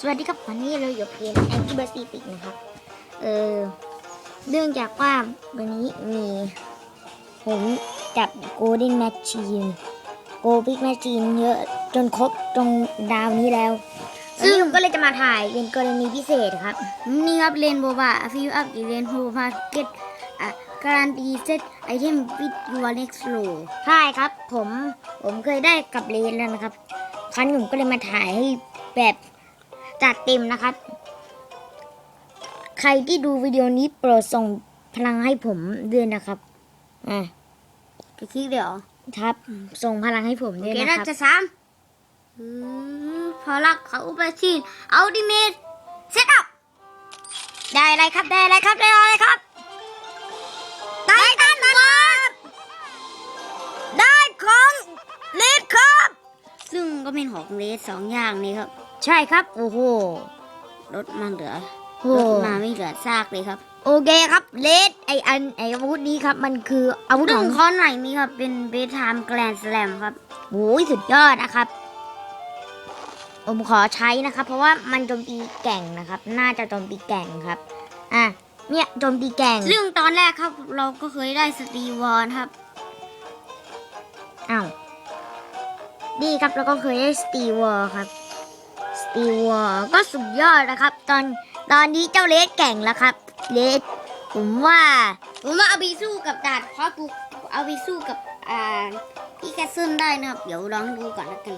สวัสดีครับวันนี้เราอยู่เกมแองกี้เบอร์ซีติกนะครับ เออเนื่องจากว่าวันนี้มีผมจับโกลเด้นแมชชีนโกลบิ๊กแมชชีนเยอะจนครบตรงดาวนี้แล้ว ซึ่งผมก็เลยจะมาถ่ายเป็นกรณีพิเศษครับ นี่ครับเลนโบบาฟิวอัพอีเลนโบบาเก็ตอะการันตีเซตไอเทมวิดยูเน็กซ์โลใช่ครับ ผมผมเคยได้กับเลนแล้วนะครับ ครั้งนี้ผมก็เลยมาถ่ายให้แบบ จัดเต็มนะครับ ใครที่ดูวิดีโอนี้โปรดส่งพลังให้ผมด้วยนะครับอะไปคลิกเดี๋ยวครับ ส่งพลังให้ผมโอด้วยเคนะน่าครับจะสามอือพอลักเขาไปทีนอัลติเมทเซตอัพได้อะไรครับได้อะไรครับได้อะไรครับไททันบอลได้ของเลดครับ ซึ่งก็เป็นของเลดสองอย่างนี้ครับ ใช่ครับ โอ้โห รถมาเหลือโอ้รโหถมาไม่เหลือซากเลยครับ โอเคครับเลดไออันไออาวุธนี้ครับ มันคืออาวุธซึ่ขงองคอนไหนนี้ครับ เป็นเบทามแกรนสแลมครับโอ้ยสุดยอดนะครับ ผมขอใช้นะครับ เพราะว่ามันโจมตีแก่งนะครับ น่าจะโจมตีแก่งครับ อะเนี่ยโจมตีแก่งซึ่งตอนแรกครับ เราก็เคยได้สตีวอนครับอ้าวดีครับแล้วก็เคยได้สตีวอลครับ สตีวอลก็สุดยอดนะครับ ตอนตอนนี้เจ้าเลสแก่งแล้วครับ เลสผมว่า ผมว่าเอาไปสู้กับดาดเพราะกูเอาไปสู้กับอ่าพี่แคสเซิลได้นะครับ เดี๋ยวลองดูก่อนละกัน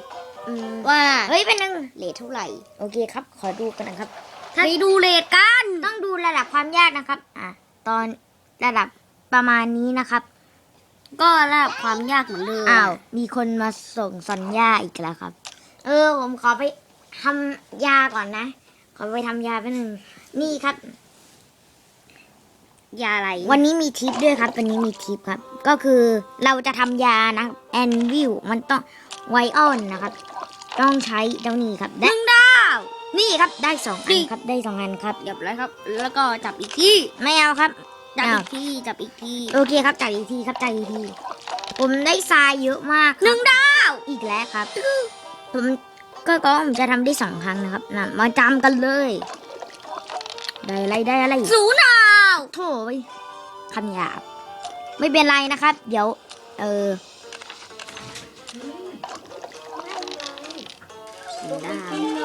อืมว่าเฮ้ยเป็นหนึ่งเลทเท่าไหร่ โอเคครับ ขอดูกันนะครับไปดูเลทกันต้องดูระดับความยากนะครับ อะตอนระดับประมาณนี้นะครับ ก็ระดับความยากเหมือนเดิมอ้าวมีคนมาส่งสัญญาอีกแล้วครับ เออผมขอไป ทำยาก่อนนะ ขอไปทำยาแป๊บนึง นี่ครับ ยาอะไร วันนี้มีทิปด้วยครับ วันนี้มีทิปครับ ก็คือเราจะทำยานะแอนวิวมันต้องไวออนนะครับ ต้องใช้เจ้านี้ครับหได้นึ่งดาว นี่ครับได้สองอันี่นครับได้สองอันครับเรียบร้อยครับ แล้วก็จับอีกที่ไม่เอาครับจับอ้าวอีกที่จับอีกที่โอเคครับจ่ายอีกทีครับจ่ายอีกทีผมได้ทรายเยอะมากครับหนึ่งดาว อีกแล้วครับ ผม ก็ก็ผมจะทำได้สองครั้งนะครับนะมาจำกันเลย ได้อะไรได้อะไรศูนย์ดาวโถ่ยคำหยาบ ไม่เป็นไรนะครับ เดี๋ยว เออหนึ่งดาว